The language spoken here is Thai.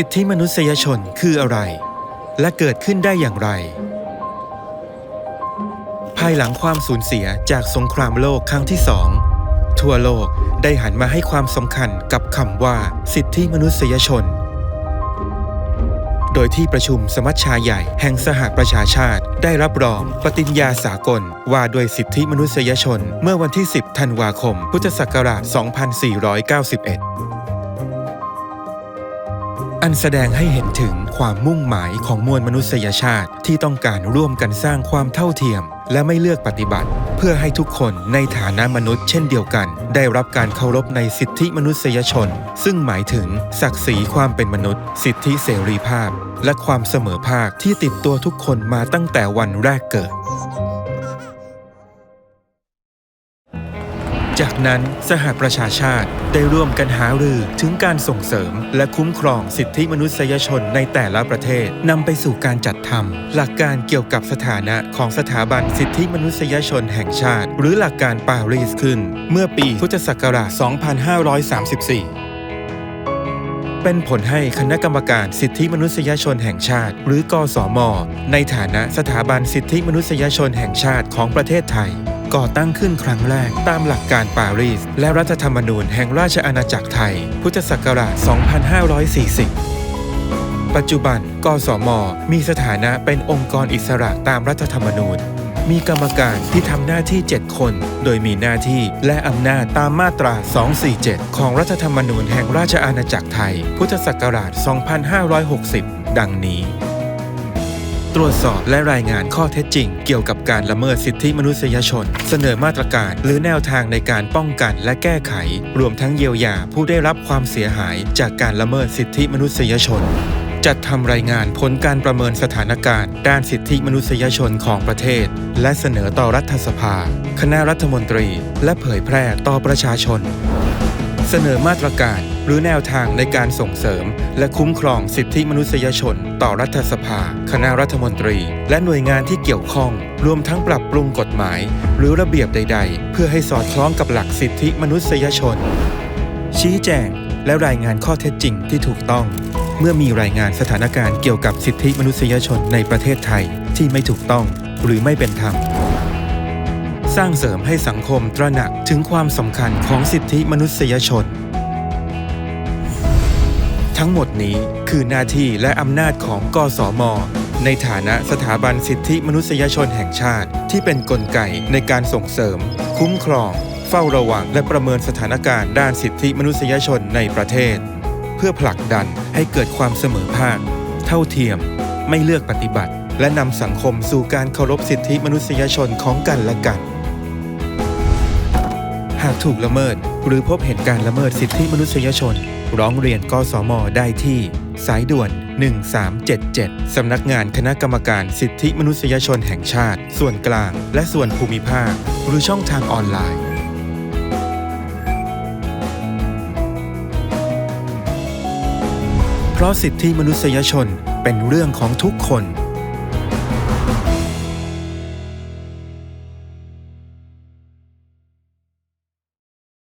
สิทธิมนุษยชนคืออะไร และเกิดขึ้นได้อย่างไร ภายหลังความสูญเสียจากสงครามโลกครั้งที่สองทั่วโลกได้หันมาให้ความสำคัญกับคำว่าสิทธิมนุษยชน โดยที่ประชุมสมัชชาใหญ่แห่งสหประชาชาติ ได้รับรองปฏิญญาสากลว่าด้วยสิทธิมนุษยชน เมื่อวันที่ 10 ธันวาคม พุทธศักราช 2491 อันแสดงให้เห็นถึงความมุ่งหมายของมวลมนุษยชาติที่ต้องการร่วมกันสร้างความเท่าเทียม และไม่เลือกปฏิบัติ เพื่อให้ทุกคนในฐานะมนุษย์ เช่นเดียวกัน ได้รับการเคารพในสิทธิมนุษยชน ซึ่งหมายถึงศักดิ์ศรีความเป็นมนุษย์ สิทธิเสรีภาพ และความเสมอภาคที่ติดตัวทุกคนมาตั้งแต่วันแรกเกิด จากนั้นสหประชาชาติได้ร่วมกันหารือถึงการส่งเสริม และคุ้มครองสิทธิมนุษยชนในแต่ละประเทศนำไปสู่การจัดทำหลักการเกี่ยวกับสถานะของสถาบันสิทธิมนุษยชนแห่งชาติ หรือหลักการปารีสขึ้น เมื่อปีพุทธศักราช 2534เป็นผลให้คณะกรรมการสิทธิมนุษยชนแห่งชาติ หรือกสมในฐานะสถาบันสิทธิมนุษยชนแห่งชาติของประเทศไทย ก่อตั้งขึ้นครั้งแรกตามหลักการปารีส และรัฐธรรมนูญแห่งราชอาณาจักรไทย พุทธศักราช 2540ปัจจุบัน กสม มีสถานะเป็นองค์กรอิสระตามรัฐธรรมนูญ มีกรรมการที่ทำหน้าที่ 7 คน โดยมีหน้าที่และอำนาจตามมาตรา 247 ของรัฐธรรมนูญแห่งราชอาณาจักรไทย พุทธศักราช 2560 ดังนี้ ตรวจสอบและรายงานข้อเท็จจริง เกี่ยวกับการละเมิดสิทธิมนุษยชน เสนอมาตรการหรือแนวทางในการป้องกันและแก้ไข รวมทั้งเยียวยาผู้ได้รับความเสียหายจากการละเมิดสิทธิมนุษยชนจัดทำรายงานผลการประเมินสถานการณ์ ด้านสิทธิมนุษยชนของประเทศ และเสนอต่อรัฐสภา คณะรัฐมนตรี และเผยแพร่ต่อประชาชน เสนอมาตรการ หรือแนวทางในการส่งเสริม และคุ้มครองสิทธิมนุษยชน ต่อรัฐสภา คณะรัฐมนตรี และหน่วยงานที่เกี่ยวข้อง รวมทั้งปรับปรุงกฎหมาย หรือระเบียบใด ๆ เพื่อให้สอดคล้องกับหลักสิทธิมนุษยชน ชี้แจงและรายงานข้อเท็จจริงที่ถูกต้อง เมื่อมีรายงานสถานการณ์เกี่ยวกับสิทธิมนุษยชนในประเทศไทยที่ไม่ถูกต้องหรือไม่เป็นธรรมสร้างเสริมให้สังคมตระหนักถึงความสำคัญของสิทธิมนุษยชน ทั้งหมดนี้คือหน้าที่และอำนาจของกสม ในฐานะสถาบันสิทธิมนุษยชนแห่งชาติ ที่เป็นนกลไกในการส่งเสริม คุ้มครอง เฝ้าระวัง และประเมินสถานการณ์ด้านสิทธิมนุษยชนในประเทศ เพื่อผลักดันให้เกิดความเสมอภาค เท่าเทียม ไม่เลือกปฏิบัติ และนำสังคมสู่การเคารพสิทธิมนุษยชนของกันและกัน หากถูกละเมิด หรือพบเห็นการละเมิดสิทธิมนุษยชน ร้องเรียนกสมได้ที่ สายด่วน 1377 สำนักงานคณะกรรมการสิทธิมนุษยชนแห่งชาติ ส่วนกลาง และส่วนภูมิภาค หรือช่องทางออนไลน์เพราะสิทธิมนุษยชนเป็นเรื่องของทุกคน